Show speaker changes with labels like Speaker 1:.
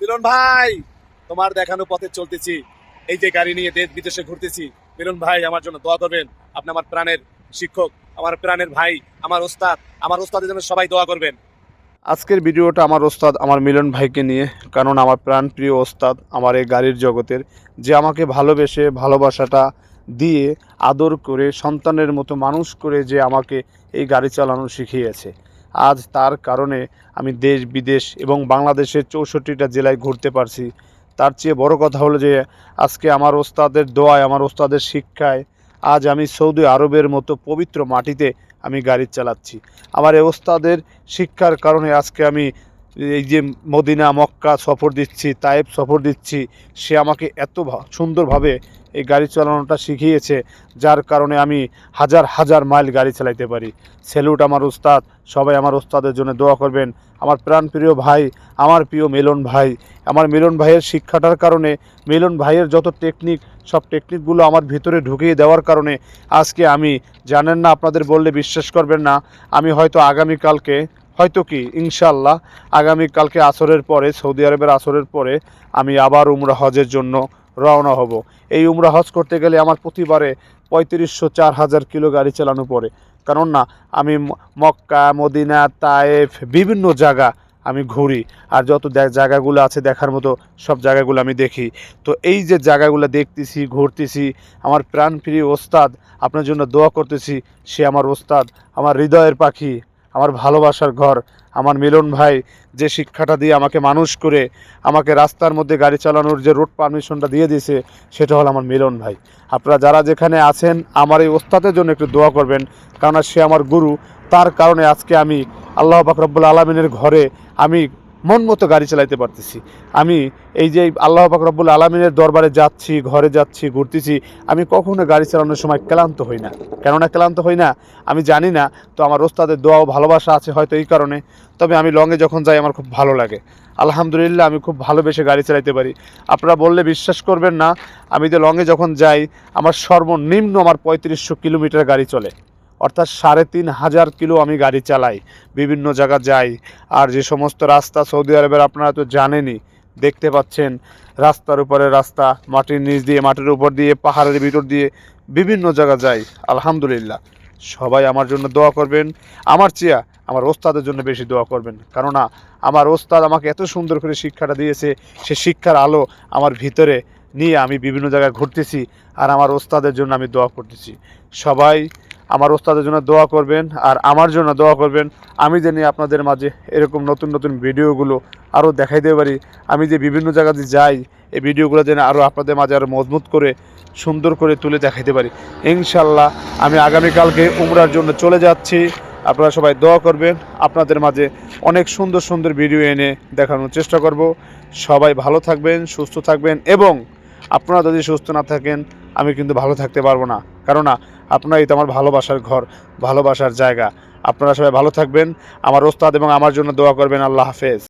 Speaker 1: মিলন ভাই, তোমার দেখানো পথে চলতেছি। এই যে গাড়ি নিয়ে দেশ বিদেশে ঘুরতেছি, মিলন ভাই, আমার জন্য দোয়া করবেন। আপনি আমার প্রাণের শিক্ষক, আমার প্রাণের ভাই, আমার ওস্তাদ, আমার ওস্তাদের জন্য সবাই দোয়া করবেন।
Speaker 2: আজকের ভিডিওটা আমার ওস্তাদ, আমার মিলন ভাইকে নিয়ে, কারণ আমার প্রাণপ্রিয় ওস্তাদ, আমার এই গাড়ির জগতের, যে আমাকে ভালোবেসে, ভালোবাসাটা দিয়ে, আদর করে, সন্তানের মতো মানুষ করে যে আমাকে এই গাড়ি চালানো শিখিয়েছে। আজ তার কারণে আমি দেশ, বিদেশ এবং বাংলাদেশের চৌষট্টিটা জেলায় ঘুরতে পারছি। তার চেয়ে বড় কথা হলো যে, আজকে আমার ওস্তাদের দোয়ায়, আমার ওস্তাদের শিক্ষায়, আজ আমি সৌদি আরবের মতো পবিত্র মাটিতে আমি গাড়ি চালাচ্ছি। আমার এই ওস্তাদের শিক্ষার কারণে আজকে আমি এই যে মদিনা, মক্কা সফর দিচ্ছি, তায়েব সফর দিচ্ছি, সে আমাকে এত সুন্দরভাবে এই গাড়ি চালানোটা শিখিয়েছে, যার কারণে আমি হাজার হাজার মাইল গাড়ি চালাইতে পারি। স্যালুট আমার উস্তাদ সবাই আমার উস্তাদের জন্য দোয়া করবেন। আমার প্রাণপ্রিয় ভাই, আমার প্রিয় মিলন ভাই, আমার মিলন ভাইয়ের শিক্ষাটার কারণে, মিলন ভাইয়ের যত টেকনিক সব টেকনিকগুলো আমার ভিতরে ঢুকিয়ে দেওয়ার কারণে, আজকে আমি জানেন না, আপনাদের বললে বিশ্বাস করবেন না, আমি হয়তো আগামীকালকে হয়তো কি ইনশাল্লাহ আগামীকালকে আসরের পরে, সৌদি আরবের আসরের পরে আমি আবার উমরা হজের জন্য রওনা হব। এই উমরা হজ করতে গেলে আমার প্রতিবারে পঁয়ত্রিশশো চার হাজার কিলো গাড়ি চালানো পড়ে। কারণ না, আমি মক্কা, মদিনা, তায়েফ, বিভিন্ন জায়গা আমি ঘুরি। আর যত জায়গাগুলো আছে দেখার মতো সব জায়গাগুলো আমি দেখি। তো এই যে জায়গাগুলো দেখতেছি, ঘুরতেছি, আমার প্রাণপ্রিয় ওস্তাদ, আপনার জন্য দোয়া করতেছি, সে আমার ওস্তাদ, আমার হৃদয়ের পাখি। আমার ভালোবাসার ঘর, আমার মিলন ভাই যে শিক্ষাটা দিয়ে আমাকে মানুষ করে, আমাকে রাস্তার মধ্যে গাড়ি চালানোর যে রোড পারমিশনটা দিয়ে দিয়েছে, সেটা হলো আমার মিলন ভাই। আপনারা যারা যেখানে আছেন, আমার এই ওস্তাদের জন্য একটু দোয়া করবেন, কেননা সে আমার গুরু। তার কারণে আজকে আমি আল্লাহ বাকরব্বুল আলমিনের ঘরে আমি মন মতো গাড়ি চালাইতে পারতেছি। আমি এই যে আল্লাহ বাকরব্বুল আলমিনের দরবারে যাচ্ছি, ঘরে যাচ্ছি, ঘুরতেছি, আমি কখনো গাড়ি চালানোর সময় ক্লান্ত হই না। কেননা ক্লান্ত হই না, আমি জানি না, তো আমার ওস্তাদের দোয়া ও ভালোবাসা আছে হয়তো এই কারণে, তবে আমি লংয়ে যখন যাই আমার খুব ভালো লাগে। আলহামদুলিল্লাহ, আমি খুব ভালোবেসে গাড়ি চালাইতে পারি। আপনারা বললে বিশ্বাস করবেন না, আমি যে লংয়ে যখন যাই, আমার সর্বনিম্ন আমার পঁয়ত্রিশশো কিলোমিটার গাড়ি চলে। অর্থাৎ সাড়ে তিন হাজার কিলো আমি গাড়ি চালাই। বিভিন্ন জায়গা যাই। আর যে সমস্ত রাস্তা সৌদি আরবের আপনারা তো জানেনই, দেখতে পাচ্ছেন রাস্তার উপরে রাস্তা, মাটির নিচ দিয়ে, মাটির উপর দিয়ে, পাহাড়ের ভিতর দিয়ে বিভিন্ন জায়গা যাই। আলহামদুলিল্লাহ। সবাই আমার জন্য দোয়া করবেন। আমার চেয়া আমার ওস্তাদের জন্য বেশি দোয়া করবেন। কেননা আমার ওস্তাদ আমাকে এত সুন্দর করে শিক্ষাটা দিয়েছে, সে শিক্ষার আলো আমার ভিতরে নিয়ে আমি বিভিন্ন জায়গায় ঘুরতেছি আর আমার ওস্তাদের জন্য আমি দোয়া করতেছি। সবাই আমার ওস্তাদের জন্য দোয়া করবেন আর আমার জন্য দোয়া করবেন। আমি জানি আপনাদের মাঝে এরকম নতুন নতুন ভিডিওগুলো আরও দেখাইতে পারি, আমি যে বিভিন্ন জায়গাতে যাই, এই ভিডিওগুলো যেন আরও আপনাদের মাঝে আরও মজবুত করে, সুন্দর করে তুলে দেখাইতে পারি। ইনশাল্লাহ আমি আগামীকালকে উমরার জন্য চলে যাচ্ছি। আপনারা সবাই দোয়া করবেন, আপনাদের মাঝে অনেক সুন্দর সুন্দর ভিডিও এনে দেখানোর চেষ্টা করব। সবাই ভালো থাকবেন, সুস্থ থাকবেন এবং আপনারা যদি সুস্থ না থাকেন, আমি কিন্তু ভালো থাকতে পারব না। কেননা আপনারাই তো আমার ভালোবাসার ঘর, ভালোবাসার জায়গা। আপনারা সবাই ভালো থাকবেন। আমার ওস্তাদ এবং আমার জন্য দোয়া করবেন। আল্লাহ হাফেজ।